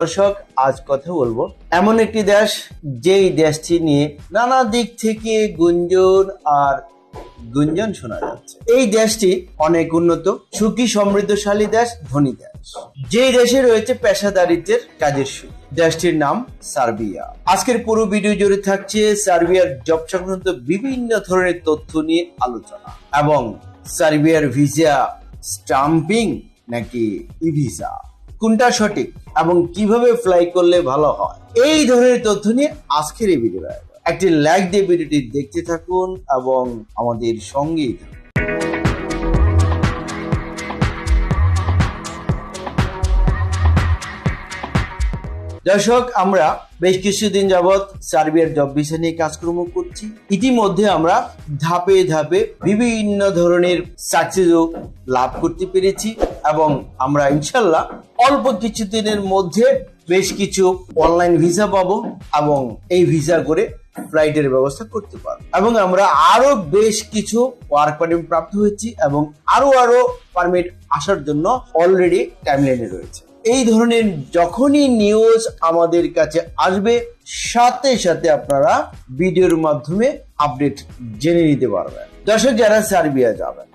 দর্শক, আজ কথা বলব এমন একটি দেশ, যেই দেশটি নিয়ে নানা দিক থেকে গুঞ্জন আর গুঞ্জন শোনা যাচ্ছে। এই দেশটি অনেক উন্নত, সুখী, সমৃদ্ধশালী দেশ, ধনী দেশ। যেই দেশে রয়েছে পেশাদারিত্বের কাজের সুখ। দেশটির নাম সার্বিয়া। আজকের পুরো ভিডিও জুড়ে থাকছে সার্বিয়ার জব সংক্রান্ত বিভিন্ন ধরনের তথ্য নিয়ে আলোচনা এবং সার্বিয়ার ভিসা স্টাম্পিং নাকি ই ভিসা। কোনটা সঠিক এবং কীভাবে ফ্লাই করলে ভালো হয়? এই ধরনের তথ্য নিয়ে আজকের এই ভিডিও একটি লাইক দিয়ে ভিডিওটি দেখতে থাকুন এবং আমাদের থাকুন। দর্শক, আমরা বেশ কিছুদিন যাবৎ সার্বিয়ার জব ভিসা নিয়ে কাজকর্ম করছি। ইতিমধ্যে আমরা ধাপে ধাপে বিভিন্ন ধরনের সাকসেসও লাভ করতে পেরেছি এবং আমরা ইনশাল্লাহ অল্প কিছুদিনের মধ্যে বেশ কিছু অনলাইন ভিসা পাবো এবং এই ভিসা করে ফ্লাইটের ব্যবস্থা করতে পারব। এবং আমরা আরও বেশ কিছু ওয়ার্ক পারমিট প্রাপ্ত হয়েছি এবং আরও আরও পারমিট আসার জন্য অলরেডি টাইমলাইনে রয়েছে। এই ধরনের যখনই নিউজ আমাদের কাছে আসবে, সাথে সাথে আপনারা ভিডিওর মাধ্যমে আপডেট জেনে নিতে পারবেন। দর্শক, যারা সার্বিয়া যাবেন